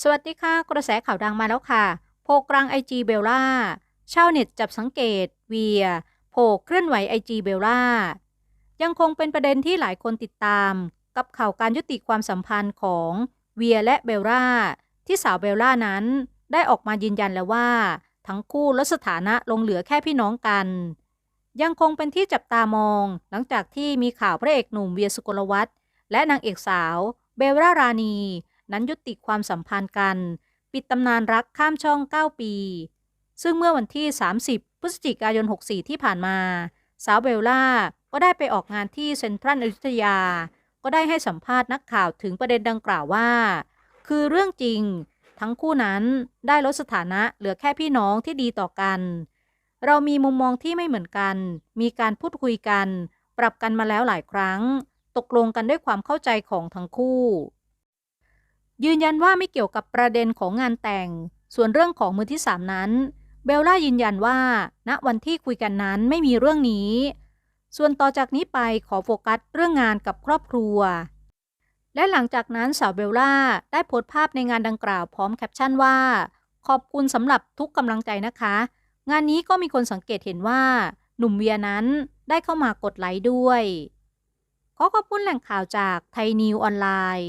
สวัสดีค่ะ กระแสข่าวดังมาแล้วค่ะ โพกลางไอจีเบลล่าชาวเน็ตจับสังเกต เวีย โผเคลื่อนไหวไอจีเบลล่า ยังคงเป็นประเด็นที่หลายคนติดตาม กับข่าวการยุติความสัมพันธ์ของเวียและเบลล่า ที่สาวเบลล่านั้นได้ออกมายืนยันแล้วว่า ทั้งคู่ลดสถานะลงเหลือแค่พี่น้องกัน ยังคงเป็นที่จับตามอง หลังจากที่มีข่าวพระเอกหนุ่มเวียสุกลวัฒน์และนางเอกสาวเบลล่ารานี นั้นยุติความสัมพันธ์กัน ปิดตำนานรักข้ามช่อง 9 ปี ซึ่งเมื่อวันที่ 30 พฤศจิกายน 64 ที่ผ่านมา สาวเบลล่าก็ได้ไปออกงานที่เซ็นทรัลอยุธยา ก็ได้ให้สัมภาษณ์นักข่าวถึงประเด็นดังกล่าวว่า คือเรื่องจริง ทั้งคู่นั้นได้ลดสถานะเหลือแค่พี่น้องที่ดีต่อกัน เรามีมุมมองที่ไม่เหมือนกัน มีการพูดคุยกัน ปรับกันมาแล้วหลายครั้ง ตกลงกันด้วยความเข้าใจของทั้งคู่ ยืนยันว่าไม่เกี่ยวกับประเด็นของงานแต่ง ส่วนเรื่องของมือที่สามนั้น เบลล่ายืนยันว่า ณวันที่คุยกันนั้นไม่มีเรื่องนี้ ส่วนต่อจากนี้ไปขอโฟกัสเรื่องงานกับครอบครัว และหลังจากนั้นสาวเบลล่าได้โพสต์ภาพในงานดังกล่าวพร้อมแคปชั่นว่า ขอบคุณสำหรับทุกกำลังใจนะคะ งานนี้ก็มีคนสังเกตเห็นว่า หนุ่มเวียนั้นได้เข้ามากดไลค์ด้วยขอขอบคุณแหล่งข่าวจากไทยนิวออนไลน์